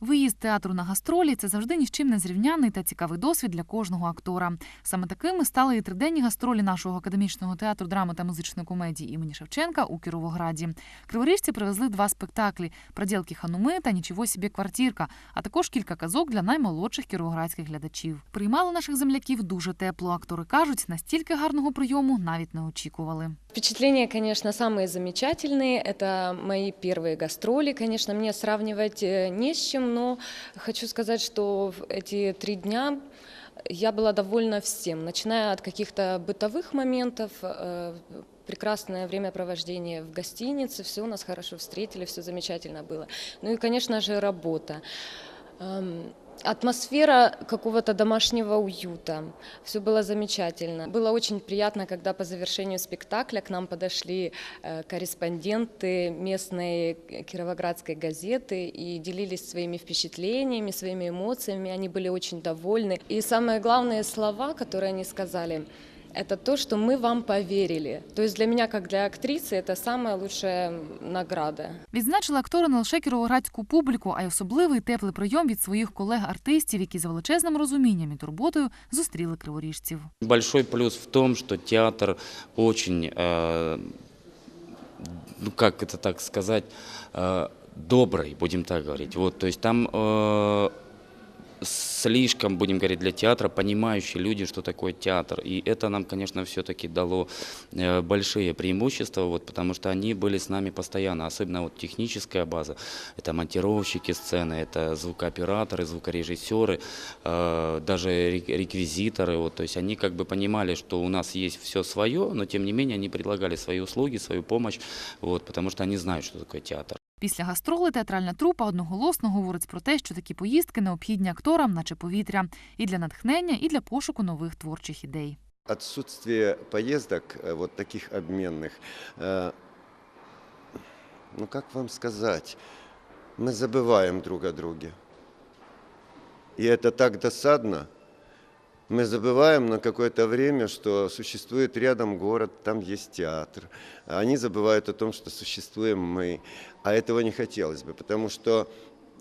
Виїзд театру на гастролі це завжди ні з чим не зрівняний та цікавий досвід для кожного актора. Саме такими стали і триденні гастролі нашого академічного театру драми та музичної комедії імені Шевченка у Кіровограді. Криворіжці привезли два спектаклі: «Проділки Хануми та Нічого собі квартирка, а також кілька казок для наймолодших кіровоградських глядачів. Приймали наших земляків дуже тепло. Актори кажуть, настільки гарного прийому навіть не очікували. Впечатления, конечно, самые замечательные. Это мои первые гастроли. Конечно, мне сравнивать э, не с чем, но хочу сказать, что в эти три дня я была довольна всем, начиная от каких-то бытовых моментов, э, прекрасное времяпровождение в гостинице, все у нас хорошо встретили, все замечательно было. Ну и, конечно же, работа. Атмосфера какого-то домашнего уюта. Все было замечательно. Было очень приятно, когда по завершению спектакля к нам подошли э, корреспонденты местной кировоградской газеты и делились своими впечатлениями, своими эмоциями. Они были очень довольны. И самые главные слова, которые они сказали, это то, что мы вам поверили. То есть для меня, как для актрисы, это самая лучшая награда. Відзначили актори не лише кіровоградську публіку, а й особливий теплий прийом від своїх колег-артистів, які за величезним розумінням і турботою зустріли криворіжців. Большой плюс в том, что театр очень, э, ну как это так сказать, э, добрый, будем так говорить. Вот, то есть там э, слишком, будем говорить, для театра понимающие люди, что такое театр. И это нам, конечно, все-таки дало э, большие преимущества, вот, потому что они были с нами постоянно, особенно вот техническая база. Это монтировщики сцены, это звукооператоры, звукорежиссеры, э, даже рек- реквизиторы. Вот, то есть они как бы понимали, что у нас есть все свое, но тем не менее они предлагали свои услуги, свою помощь, вот, потому что они знают, что такое театр. Після гастроли театральна трупа одноголосно говорить про те, що такі поїздки необхідні акторам, наче повітря, і для натхнення, і для пошуку нових творчих ідей. Отсутствие поездок, э, вот таких обменных, э, ну как вам сказать, мы забываем друг о друге. И это так досадно. Мы забываем на какое-то время, что существует рядом город, там есть театр. Они забывают о том, что существуем мы. А этого не хотелось бы, потому что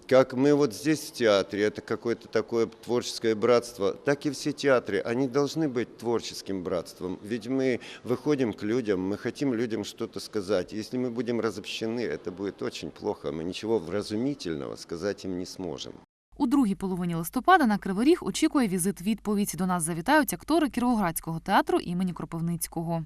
как мы вот здесь в театре, это какое-то такое творческое братство, так и все театры, они должны быть творческим братством. Ведь мы выходим к людям, мы хотим людям что-то сказать. Если мы будем разобщены, это будет очень плохо. Мы ничего вразумительного сказать им не сможем. У другій половині листопада на Криворіг очікує візит відповідь. До нас завітають актори Кіровоградського театру імені Кропивницького.